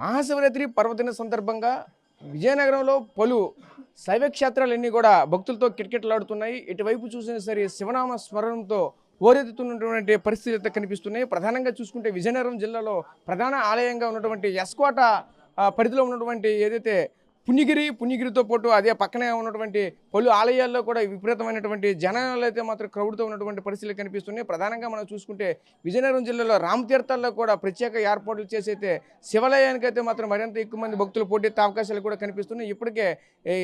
మహాశివరాత్రి పర్వదిన సందర్భంగా విజయనగరంలో పలు శైవ క్షేత్రాలన్నీ కూడా భక్తులతో కిటకిటలాడుతున్నాయి. ఇటువైపు చూసినా సరే శివనామ స్మరణంతో ఓరెత్తుతున్నటువంటి పరిస్థితి అయితే కనిపిస్తున్నాయి. ప్రధానంగా చూసుకుంటే విజయనగరం జిల్లాలో ప్రధాన ఆలయంగా ఉన్నటువంటి ఎస్కోట పరిధిలో ఉన్నటువంటి ఏదైతే పుణ్యగిరి పుణ్యగిరితో పాటు అదే పక్కనే ఉన్నటువంటి పలు ఆలయాల్లో కూడా విపరీతమైనటువంటి జనాలు అయితే మాత్రం క్రౌడ్తో ఉన్నటువంటి పరిస్థితులు కనిపిస్తున్నాయి. ప్రధానంగా మనం చూసుకుంటే విజయనగరం జిల్లాలో రామతీర్థాల్లో కూడా ప్రత్యేక ఏర్పాట్లు చేసైతే అయితే శివాలయానికి అయితే మాత్రం మరింత ఎక్కువ మంది భక్తులు పోటెత్తే అవకాశాలు కూడా కనిపిస్తున్నాయి. ఇప్పటికే ఈ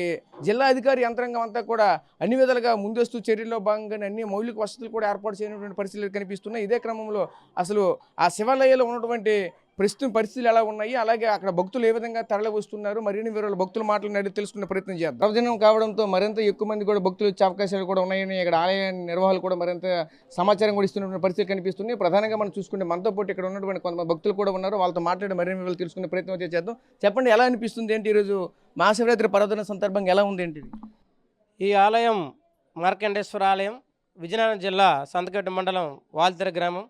జిల్లా అధికారి యంత్రాంగం అంతా కూడా అన్ని విధాలుగా ముందస్తు చర్యల్లో భాగంగానే అన్ని మౌలిక వసతులు కూడా ఏర్పాటు చేయనటువంటి పరిస్థితులు కనిపిస్తున్నాయి. ఇదే క్రమంలో అసలు ఆ శివాలయాల్లో ఉన్నటువంటి ప్రస్తుతం పరిస్థితులు ఎలా ఉన్నాయి? అలాగే అక్కడ భక్తులు ఏ విధంగా తరలి వస్తున్నారు మరిన్ని వివరాలు భక్తుల మాటలను అడిగి తెలుసుకునే ప్రయత్నం చేద్దాం. ప్రవచనం కావడంతో మరింత ఎక్కువ మంది కూడా భక్తులు వచ్చే అవకాశాలు కూడా ఉన్నాయని ఇక్కడ ఆలయ నిర్వాహకులు కూడా మరింత సమాచారం కూడా ఇస్తున్నటువంటి పరిస్థితులు కనిపిస్తున్నాయి. ప్రధానంగా మనం చూసుకుంటే మనతో పాటు ఇక్కడ ఉన్నటువంటి కొంతమంది భక్తులు కూడా ఉన్నారు. వాళ్ళతో మాట్లాడి మరిన్ని వివరాలు తెలుసుకునే ప్రయత్నం అయితే చేద్దాం. చెప్పండి ఎలా అనిపిస్తుంది ఏంటి ఈరోజు మహాశివరాత్రి పర్వదిన సందర్భంగా ఎలా ఉంది ఏంటి ఈ ఆలయం మార్కండేశ్వర ఆలయం విజయనగరం జిల్లా సంతకట్టు మండలం వాల్తెర గ్రామం.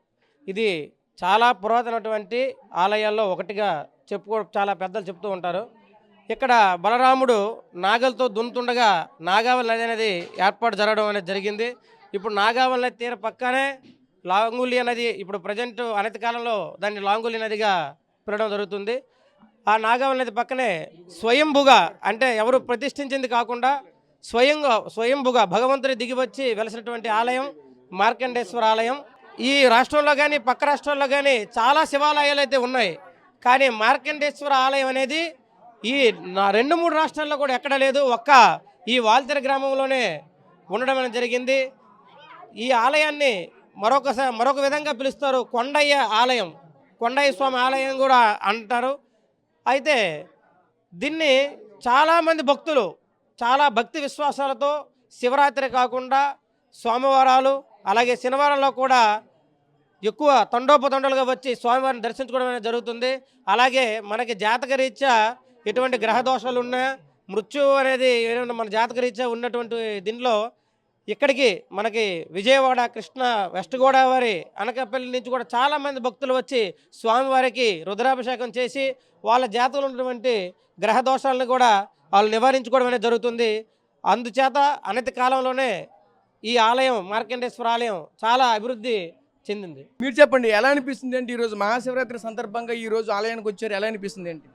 ఇది చాలా పురాతనటువంటి ఆలయాల్లో ఒకటిగా చెప్పుకో చాలా పెద్దలు చెప్తూ ఉంటారు. ఇక్కడ బలరాముడు నాగలతో దున్నుతుండగా నాగావళి నది అనేది ఏర్పాటు జరగడం అనేది జరిగింది. ఇప్పుడు నాగావళి నది తీర పక్కనే లాంగులి నది ఇప్పుడు ప్రజెంట్ అనతి కాలంలో దాన్ని లాంగులి నదిగా పిలవడం జరుగుతుంది. ఆ నాగావళి నది పక్కనే స్వయంభుగా అంటే ఎవరు ప్రతిష్ఠించింది కాకుండా స్వయంగా స్వయంభుగా భగవంతుడి దిగి వచ్చి వెలసినటువంటి ఆలయం మార్కండేశ్వర ఆలయం ఈ రాష్ట్రంలో కానీ పక్క రాష్ట్రాల్లో కానీ చాలా శివాలయాలు అయితే ఉన్నాయి. కానీ మార్కండేశ్వర ఆలయం అనేది ఈ నా రెండు మూడు రాష్ట్రాల్లో కూడా ఎక్కడ లేదు. ఒక్క ఈ వాల్తెర గ్రామంలోనే ఉండడం అనేది జరిగింది. ఈ ఆలయాన్ని మరొకసారి మరొక విధంగా పిలుస్తారు కొండయ్య ఆలయం. కొండయ్య స్వామి ఆలయం కూడా అంటారు. అయితే దీన్ని చాలామంది భక్తులు చాలా భక్తి విశ్వాసాలతో శివరాత్రి కాకుండా సోమవారాలు అలాగే శనివారంలో కూడా ఎక్కువ తండోపతండలుగా వచ్చి స్వామివారిని దర్శించుకోవడం అనేది జరుగుతుంది. అలాగే మనకి జాతక రీత్యా ఎటువంటి గ్రహ దోషాలు ఉన్నా మృత్యు అనేది ఏదైనా మన జాతక రీత్యా ఉన్నటువంటి దీనిలో ఇక్కడికి మనకి విజయవాడ కృష్ణ వెస్ట్ గోదావరి అనకాపల్లి నుంచి కూడా చాలామంది భక్తులు వచ్చి స్వామివారికి రుద్రాభిషేకం చేసి వాళ్ళ జాతకంలో ఉన్నటువంటి గ్రహ దోషాలను కూడా వాళ్ళు నివారించుకోవడం అనేది జరుగుతుంది. అందుచేత అనతి కాలంలోనే ఈ ఆలయం మార్కండేశ్వర ఆలయం చాలా అభివృద్ధి చెందింది. మీరు చెప్పండి ఎలా అనిపిస్తుంది ఏంటి ఈరోజు మహాశివరాత్రి సందర్భంగా ఈ రోజు ఆలయానికి వచ్చారు ఎలా అనిపిస్తుంది ఏంటి?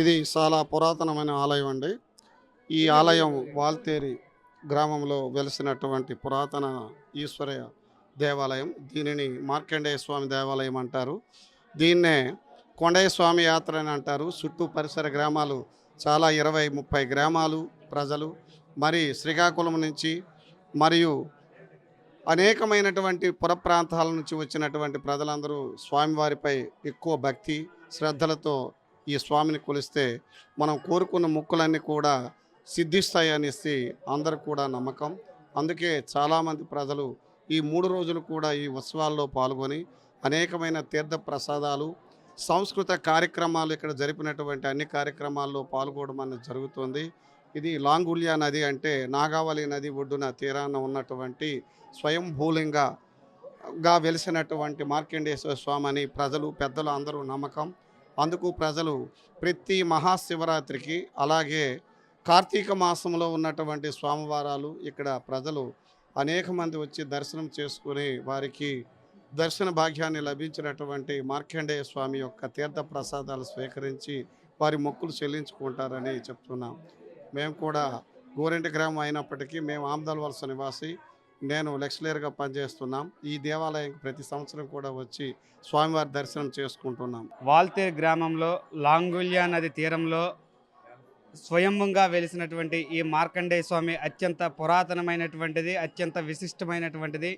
ఇది చాలా పురాతనమైన ఆలయం అండి. ఈ ఆలయం వాల్తేరి గ్రామంలో వెలిసినటువంటి పురాతన ఈశ్వర దేవాలయం. దీనిని మార్కండేయ స్వామి దేవాలయం అంటారు. దీన్నే కొండయ్య స్వామి యాత్ర అని అంటారు. చుట్టూ పరిసర గ్రామాలు చాలా ఇరవై ముప్పై గ్రామాలు ప్రజలు మరి శ్రీకాకుళం నుంచి మరియు అనేకమైనటువంటి పుర ప్రాంతాల నుంచి వచ్చినటువంటి ప్రజలందరూ స్వామివారిపై ఎక్కువ భక్తి శ్రద్ధలతో ఈ స్వామిని కొలిస్తే మనం కోరుకున్న ముక్కులన్నీ కూడా సిద్ధిస్తాయి అనేసి అందరు కూడా నమ్మకం. అందుకే చాలామంది ప్రజలు ఈ మూడు రోజులు కూడా ఈ ఉత్సవాల్లో పాల్గొని అనేకమైన తీర్థ ప్రసాదాలు సంస్కృత కార్యక్రమాలు ఇక్కడ జరిపినటువంటి అన్ని కార్యక్రమాల్లో పాల్గొనడం అనేది జరుగుతుంది. ఇది లాంగుల్యా నది అంటే నాగావళి నది ఒడ్డున తీరాన ఉన్నటువంటి స్వయంభూలింగగా వెలిసినటువంటి మార్కండేశ్వర స్వామి అని ప్రజలు పెద్దలు అందరూ నమ్మకం. అందుకు ప్రజలు ప్రతి మహాశివరాత్రికి అలాగే కార్తీక మాసంలో ఉన్నటువంటి స్వామివారాలు ఇక్కడ ప్రజలు అనేక మంది వచ్చి దర్శనం చేసుకుని వారికి దర్శన భాగ్యాన్ని లభించినటువంటి మార్కండేయ స్వామి యొక్క తీర్థ ప్రసాదాలు స్వీకరించి వారి మొక్కులు చెల్లించుకుంటారని చెప్తున్నాం. మేము కూడా గోరెంటి గ్రామం అయినప్పటికీ మేము ఆమ్దాల్ వలస నివాసి. నేను లెక్చరర్గా పనిచేస్తున్నాం. ఈ దేవాలయం ప్రతి సంవత్సరం కూడా వచ్చి స్వామివారి దర్శనం చేసుకుంటున్నాం. వాల్తేర్ గ్రామంలో లాంగుల్యా నది తీరంలో స్వయంభంగా వెలిసినటువంటి ఈ మార్కండేయ స్వామి అత్యంత పురాతనమైనటువంటిది అత్యంత విశిష్టమైనటువంటిది.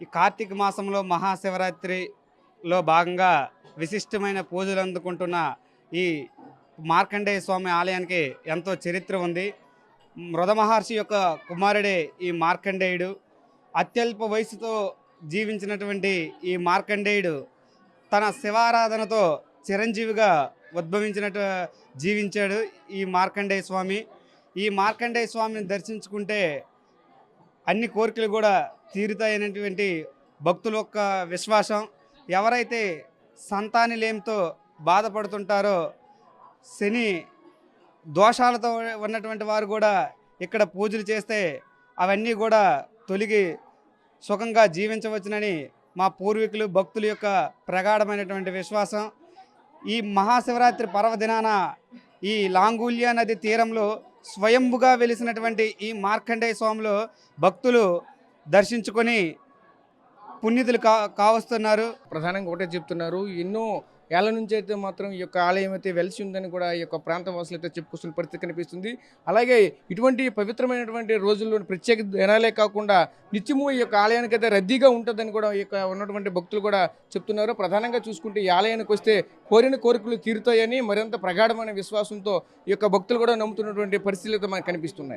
ఈ కార్తీక మాసంలో మహాశివరాత్రిలో భాగంగా విశిష్టమైన పూజలు అందుకుంటున్న ఈ మార్కండేయ స్వామి ఆలయానికి ఎంతో చరిత్ర ఉంది. మృద మహర్షి యొక్క కుమారుడే ఈ మార్కండేయుడు. అత్యల్ప వయసుతో జీవించినటువంటి ఈ మార్కండేయుడు తన శివారాధనతో చిరంజీవిగా ఉద్భవించినట్టు జీవించాడు ఈ మార్కండేయ స్వామి. ఈ మార్కండేయ స్వామిని దర్శించుకుంటే అన్ని కోరికలు కూడా తీరుతాయనేటువంటి భక్తుల యొక్క విశ్వాసం. ఎవరైతే సంతానలేమితో బాధపడుతుంటారో శని దోషాలతో ఉన్నటువంటి వారు కూడా ఇక్కడ పూజలు చేస్తే అవన్నీ కూడా తొలగి సుఖంగా జీవించవచ్చునని మా పూర్వీకులు భక్తుల యొక్క ప్రగాఢమైనటువంటి విశ్వాసం. ఈ మహాశివరాత్రి పర్వదినాన ఈ లాంగూల్య నది తీరంలో స్వయంభుగా వెలిసినటువంటి ఈ మార్కండేయ స్వామిలో భక్తులు దర్శించుకొని పుణ్యతులు కా కావస్తున్నారు. ప్రధానంగా ఒకటే చెప్తున్నారు ఎన్నో ఏళ్ళ నుంచి అయితే మాత్రం ఈ యొక్క ఆలయం అయితే వెలిసి ఉందని కూడా ఈ యొక్క ప్రాంత వాసులు అయితే చెప్పుకొస్తున్న పరిస్థితి కనిపిస్తుంది. అలాగే ఇటువంటి పవిత్రమైనటువంటి రోజుల్లో ప్రత్యేక దినాలే కాకుండా నిత్యము ఈ యొక్క ఆలయానికి అయితే రద్దీగా ఉంటుందని కూడా ఈ యొక్క ఉన్నటువంటి భక్తులు కూడా చెప్తున్నారు. ప్రధానంగా చూసుకుంటే ఈ ఆలయానికి వస్తే కోరిన కోరికలు తీరుతాయని మరింత ప్రగాఢమైన విశ్వాసంతో ఈ యొక్క భక్తులు కూడా నమ్ముతున్నటువంటి పరిస్థితులు అయితే మనకు కనిపిస్తున్నాయి.